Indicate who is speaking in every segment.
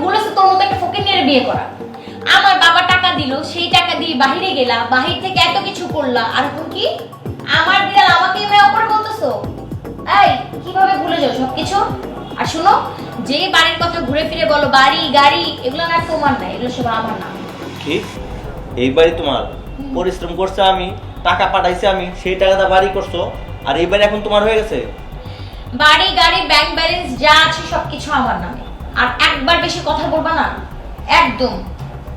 Speaker 1: ভুল হচ্ছে তোর মতো একটা ফকির নিয়ে বিয়ে করা। আমার বাবা টাকা দিল সেই টাকা দিয়ে বাহিরে গেলা বাহির থেকে এত কিছু করলা। আর এখন কি? আমার বিড়াল আমাকে মেয়ে ওপরে বলতেছো? এই কীভাবে ভুলে যাও সবকিছু? আর শুনো যে বাড়ির কথা ঘুরে ফিরে বলো বাড়ি গাড়ি এগুলো না তোমার না এগুলো সব আমার না।
Speaker 2: কি? এই বাড়ি তোমার? পরিশ্রম করছে আমি টাকা পাঠাইছি আমি সেই টাকাটা বাড়ি করছ? আর এই বাড়ি এখন তোমার হয়ে গেছে?
Speaker 1: বাড়ি গাড়ি ব্যাংক ব্যালেন্স যা আছে সবকিছু আমার নামে। আর একবার বেশি কথা বলবা না। একদম।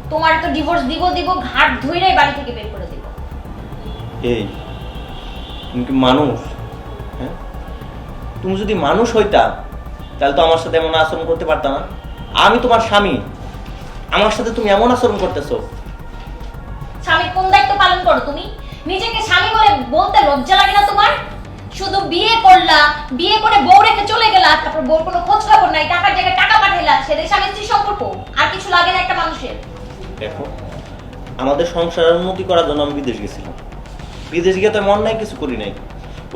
Speaker 1: তোমার তো ডিভোর্স দিব দিব ঘাট ধুইরাই বাড়ি থেকে বের করে দিব।
Speaker 2: এই তুমি কি মানুষ? হ্যাঁ? তুমি যদি মানুষ হইতা তাহলে তো আমার সাথে এমন আচরণ করতে পারতাম না। আমি তোমার স্বামী। আমার সাথে তুমি এমন আচরণ করতেছো।
Speaker 1: স্বামী কোন দায়িত্ব পালন করো তুমি? নিজেকে স্বামী বলে বলতে লজ্জা লাগে না তোমার? শুধু বিয়ে করলা বিয়ে করে বউ রেখে চলে গেলা তারপর বউর কোনো খোঁজ খবর নাই টাকার জায়গায় টাকা পাঠাইলা সেটাই স্বামী স্ত্রী সম্পর্ক আর কিছু লাগে না একটা মানুষের।
Speaker 2: দেখো আমাদের সংসারের উন্নতি করার জন্য আমি বিদেশ গেছিলাম। বিদেশ গিয়ে তো মন নাই কিছু করি নাই।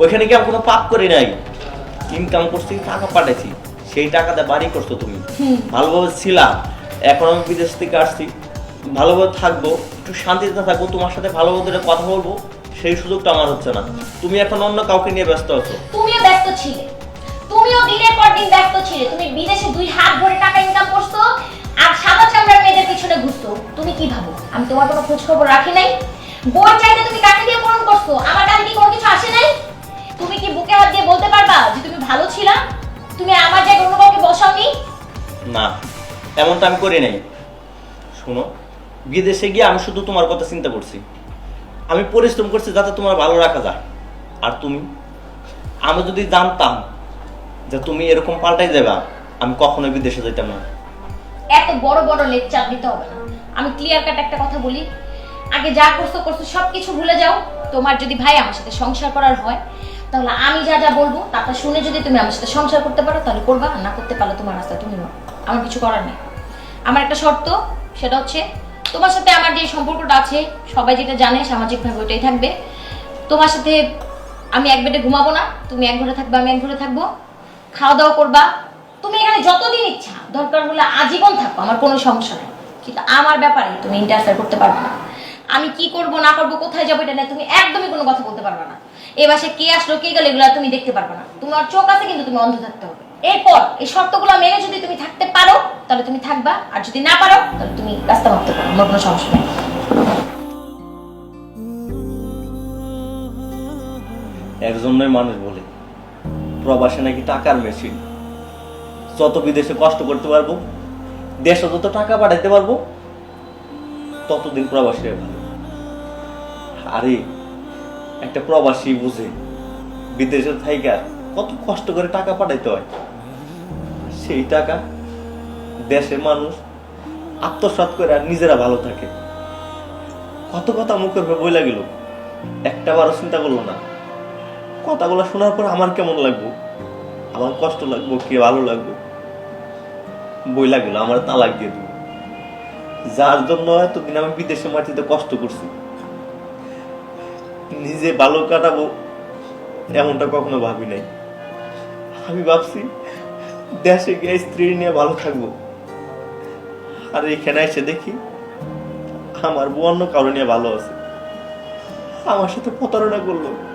Speaker 2: ওইখানে গিয়ে আমি কোনো পাপ করি নাই। ইনকাম করছি টাকা পাঠাইছি। সেই টাকাতে বাড়ি করছ তুমি। ভালোভাবে ছিলাম এখন আমি বিদেশ থেকে আসছি। ভালোভাবে থাকব একটু শান্তিতে থাকব তোমার সাথে ভালোভাবে কথা বলব। সেই সুযোগটা আমার হচ্ছে না। তুমি এখন অন্য কাউকে নিয়ে ব্যস্ত আছো।
Speaker 1: তুমিও ব্যস্ত ছিলে। তুমিও দিনের পর দিন ব্যস্ত ছিলে। তুমি বিদেশে দুই হাত ভরে টাকা ইনকাম করছ আর সাদা চামড়ার মেয়েদের পিছনে ঘুরতো তুমি কি ভাবো? আমি তোমার কোনো খোঁজ খবর রাখি নাই? বই চাইতে তুমি কাকে দিয়ে পূরণ করছ? আমার কাছে কি কোনো কিছু আসে নাই? তুমি কি বুকে হাত দিয়ে বলতে পারবা যে তুমি ভালো ছিলা? তুমি আমার জায়গায় অন্য কাউকে বসাওনি?
Speaker 2: না এমনটা আমি করি নাই। শোনো বিদেশে গিয়ে আমি শুধু তোমার কথা চিন্তা করছি। আমি পরিশ্রম করছি যাতে তোমার ভালো রাখা যায়। আর তুমি? আমি যদি জানতাম যে তুমি এরকম পাল্টাই দেবা, আমি কখনোই বিদেশে যেতাম না।
Speaker 1: এত বড় বড় লেকচার দিতে হবে না। আমি ক্লিয়ার কাট একটা কথা বলি। আগে যা করছ করছ সব কিছু ভুলে যাও। তোমার যদি ভাই আমার সাথে সংসার করার হয়, তাহলে আমি যা যা বলব, তারপর শুনে যদি তুমি আমার সাথে সংসার করতে পারো, তাহলে করবা। আর না করতে পারলে তোমার রাস্তা তুমি নাও আমার কিছু করার নেই। আমার একটা শর্ত, সেটা হচ্ছে তোমার সাথে আমার যে সম্পর্কটা আছে, সবাই যেটা জানে সামাজিকভাবে ওটাই থাকবে। তোমার সাথে আমি এক বেডে ঘুমাবো না, তুমি এক ঘরে থাকবে, আমি এক ঘরে থাকব। খাওয়া দাওয়া করবা, তুমি এখানে যতদিন ইচ্ছা, দরকার হলে আজীবন থাকব আমার কোনো সমস্যা নেই। কিন্তু আমার ব্যাপারে তুমি ইন্টারফেয়ার করতে পারবে না। আমি কি করব, না করব, কোথায় যাব এটা নিয়ে তুমি একদমই কোনো কথা বলতে পারবে না। এ বাসায় কে আসলো, কে গেলো, এগুলো তুমি দেখতে পারবে না। তোমার চোখ আছে কিন্তু তুমি অন্ধ থাকতে হবে। এরপর এই শর্তগুলো মেনে যদি তুমি থাকতে পারো, তাহলে তুমি থাকবা। আর যদি না পারো, তাহলে তুমি রাস্তা মারতে পারো, আমার কোনো সমস্যা নেই।
Speaker 2: একজনের মানুষ বলে, প্রবাসে নাকি টাকার মেশিন যত বিদেশে কষ্ট করতে পারব, দেশে যত টাকা পাঠাইতে পারব, ততদিন প্রবাসী ভালো। আরে, একটা প্রবাসী বুঝে বিদেশের থাইকা কত কষ্ট করে টাকা পাঠাইতে হয়। সেই টাকা দেশের মানুষ আত্মসাৎ করে আর নিজেরা ভালো থাকে। কত কথা মুখের উপর বইলা গেল একটা বারো চিন্তা করল না। কথাগুলো শোনার পর আমার কেমন লাগবো? আমার কষ্ট লাগবো কে ভালো লাগবো? বই লাগল আমার তালাক দিয়ে দেবো। যার জন্য এতদিন আমি বিদেশে মাটিতে কষ্ট করছি। নিজে ভালো কাটাবো এমনটা কখনো ভাবি নাই। আমি ভাবছি দেশে গিয়ে স্ত্রী নিয়ে ভালো থাকব। আর এখানে এসে দেখি আমার বউ অন্য কারও নিয়ে ভালো আছে। আমার সাথে প্রতারণা করল।